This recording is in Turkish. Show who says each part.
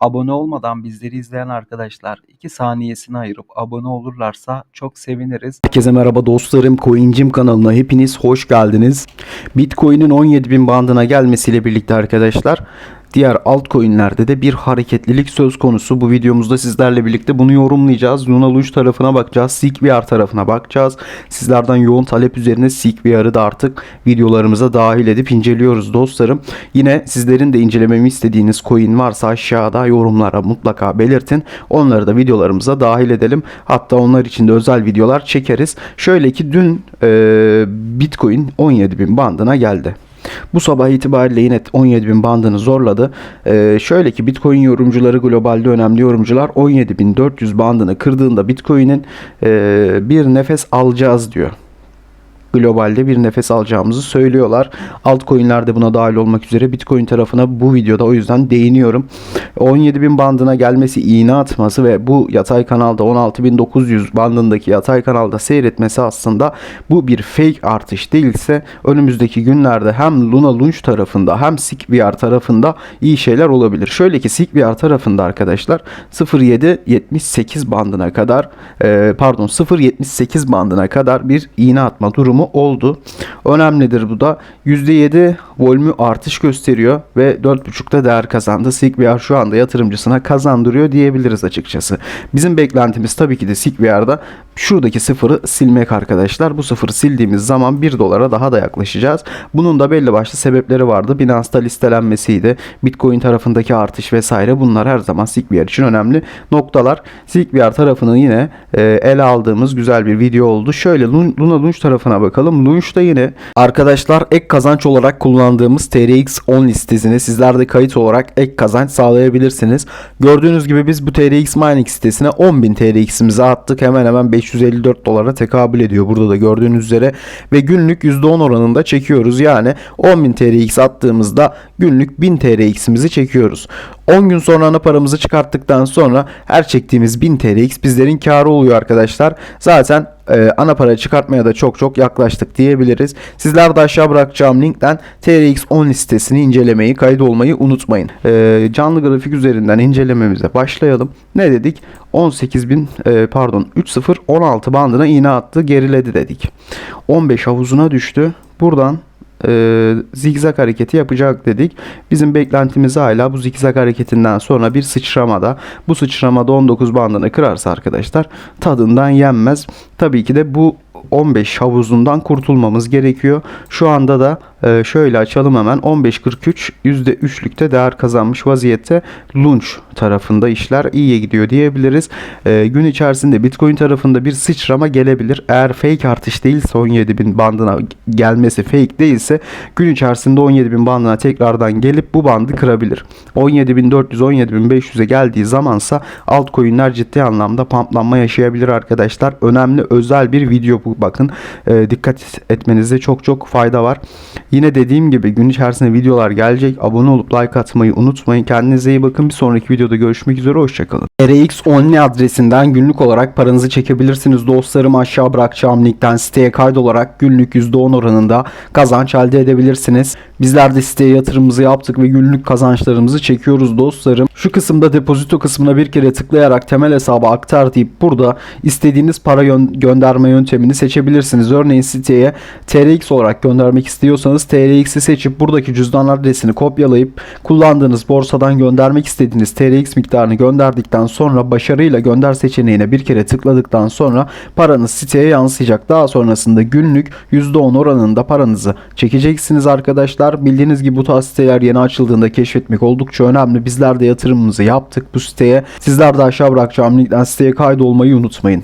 Speaker 1: Abone olmadan bizleri izleyen arkadaşlar 2 saniyesini ayırıp abone olurlarsa çok seviniriz.
Speaker 2: Herkese merhaba dostlarım. Coincim kanalına hepiniz hoş geldiniz. Bitcoin'in 17.000 bandına gelmesiyle birlikte arkadaşlar diğer altcoin'lerde de bir hareketlilik söz konusu. Bu videomuzda sizlerle birlikte bunu yorumlayacağız. Luna Luge tarafına bakacağız. SeekVR tarafına bakacağız. Sizlerden yoğun talep üzerine SeekVR'ı da artık videolarımıza dahil edip inceliyoruz dostlarım. Yine sizlerin de incelememi istediğiniz coin varsa aşağıda yorumlara mutlaka belirtin. Onları da videolarımıza dahil edelim. Hatta onlar için de özel videolar çekeriz. Şöyle ki dün e, Bitcoin 17.000 bandına geldi. Bu sabah itibariyle yine 17.000 bandını zorladı. Ee, şöyle ki Bitcoin yorumcuları globalde önemli yorumcular 17.400 bandını kırdığında Bitcoin'in e, bir nefes alacağız diyor globalde bir nefes alacağımızı söylüyorlar. Altcoin'ler de buna dahil olmak üzere Bitcoin tarafına bu videoda o yüzden değiniyorum. 17.000 bandına gelmesi iğne atması ve bu yatay kanalda 16.900 bandındaki yatay kanalda seyretmesi aslında bu bir fake artış değilse önümüzdeki günlerde hem Luna Launch tarafında hem SeekVR tarafında iyi şeyler olabilir. Şöyle ki SeekVR tarafında arkadaşlar 0.778 bandına kadar pardon 0.78 bandına kadar bir iğne atma durumu oldu. Önemlidir bu da. %7 volümü artış gösteriyor ve 4.5'ta değer kazandı. SeekVR şu anda yatırımcısına kazandırıyor diyebiliriz açıkçası. Bizim beklentimiz tabii ki de SeekVR'da şuradaki sıfırı silmek arkadaşlar. Bu sıfırı sildiğimiz zaman 1 dolara daha da yaklaşacağız. Bunun da belli başlı sebepleri vardı. Binance'da listelenmesiydi. Bitcoin tarafındaki artış vesaire bunlar her zaman SeekVR için önemli noktalar. SeekVR tarafını yine e, ele aldığımız güzel bir video oldu. Şöyle Lun- Luna Launch tarafına bakalım. Launch'ta yine arkadaşlar ek kazanç olarak kullandığımız TRX 10 listesine sizler de kayıt olarak ek kazanç sağlayabilirsiniz. Gördüğünüz gibi biz bu TRX Mining sitesine 10.000 TRX'imizi attık. Hemen hemen 554 dolara tekabül ediyor burada da gördüğünüz üzere. Ve günlük %10 oranında çekiyoruz. Yani 10.000 TRX attığımızda günlük 1000 TRX'imizi çekiyoruz. 10 gün sonra ana paramızı çıkarttıktan sonra her çektiğimiz 1000 TRX bizlerin karı oluyor arkadaşlar. Zaten e, ana para çıkartmaya da çok çok yaklaştık diyebiliriz. Sizler de aşağı bırakacağım linkten TRX 10 listesini incelemeyi, kaydolmayı unutmayın. E, canlı grafik üzerinden incelememize başlayalım. Ne dedik? 18.000 e, pardon 3016 bandına iğne attı, geriledi dedik. 15 havuzuna düştü. Buradan e, zigzag hareketi yapacak dedik. Bizim beklentimiz hala bu zigzag hareketinden sonra bir sıçramada. Bu sıçramada 19 bandını kırarsa arkadaşlar tadından yenmez. Tabii ki de bu 15 havuzundan kurtulmamız gerekiyor. Şu anda da e, şöyle açalım hemen 15.43 %3'lükte değer kazanmış vaziyette Lunch tarafında işler iyiye gidiyor diyebiliriz. E, gün içerisinde Bitcoin tarafında bir sıçrama gelebilir. Eğer fake artış değilse 17.000 bandına gelmesi fake değilse gün içerisinde 17.000 bandına tekrardan gelip bu bandı kırabilir. 17.400 17.500'e geldiği zamansa altcoin'ler ciddi anlamda pamplanma yaşayabilir arkadaşlar. Önemli özel bir video bu bakın. E, dikkat etmenizde çok çok fayda var. Yine dediğim gibi gün içerisinde videolar gelecek. Abone olup like atmayı unutmayın. Kendinize iyi bakın. Bir sonraki videoda görüşmek üzere. Hoşçakalın. RX Only adresinden günlük olarak paranızı çekebilirsiniz. Dostlarım aşağı bırakacağım linkten siteye kaydolarak günlük %10 oranında kazanç elde edebilirsiniz. Bizler de siteye yatırımımızı yaptık ve günlük kazançlarımızı çekiyoruz dostlarım. Şu kısımda depozito kısmına bir kere tıklayarak temel hesaba aktar deyip burada istediğiniz para gö- gönderme yöntemini seçebilirsiniz. Örneğin siteye TRX olarak göndermek istiyorsanız TRX'i seçip buradaki cüzdan adresini kopyalayıp kullandığınız borsadan göndermek istediğiniz TRX miktarını gönderdikten sonra başarıyla gönder seçeneğine bir kere tıkladıktan sonra paranız siteye yansıyacak. Daha sonrasında günlük %10 oranında paranızı çekeceksiniz arkadaşlar. Bildiğiniz gibi bu tarz siteler yeni açıldığında keşfetmek oldukça önemli. Bizler de yatırımımızı yaptık bu siteye. Sizler de aşağı bırakacağım linkten siteye kaydolmayı unutmayın.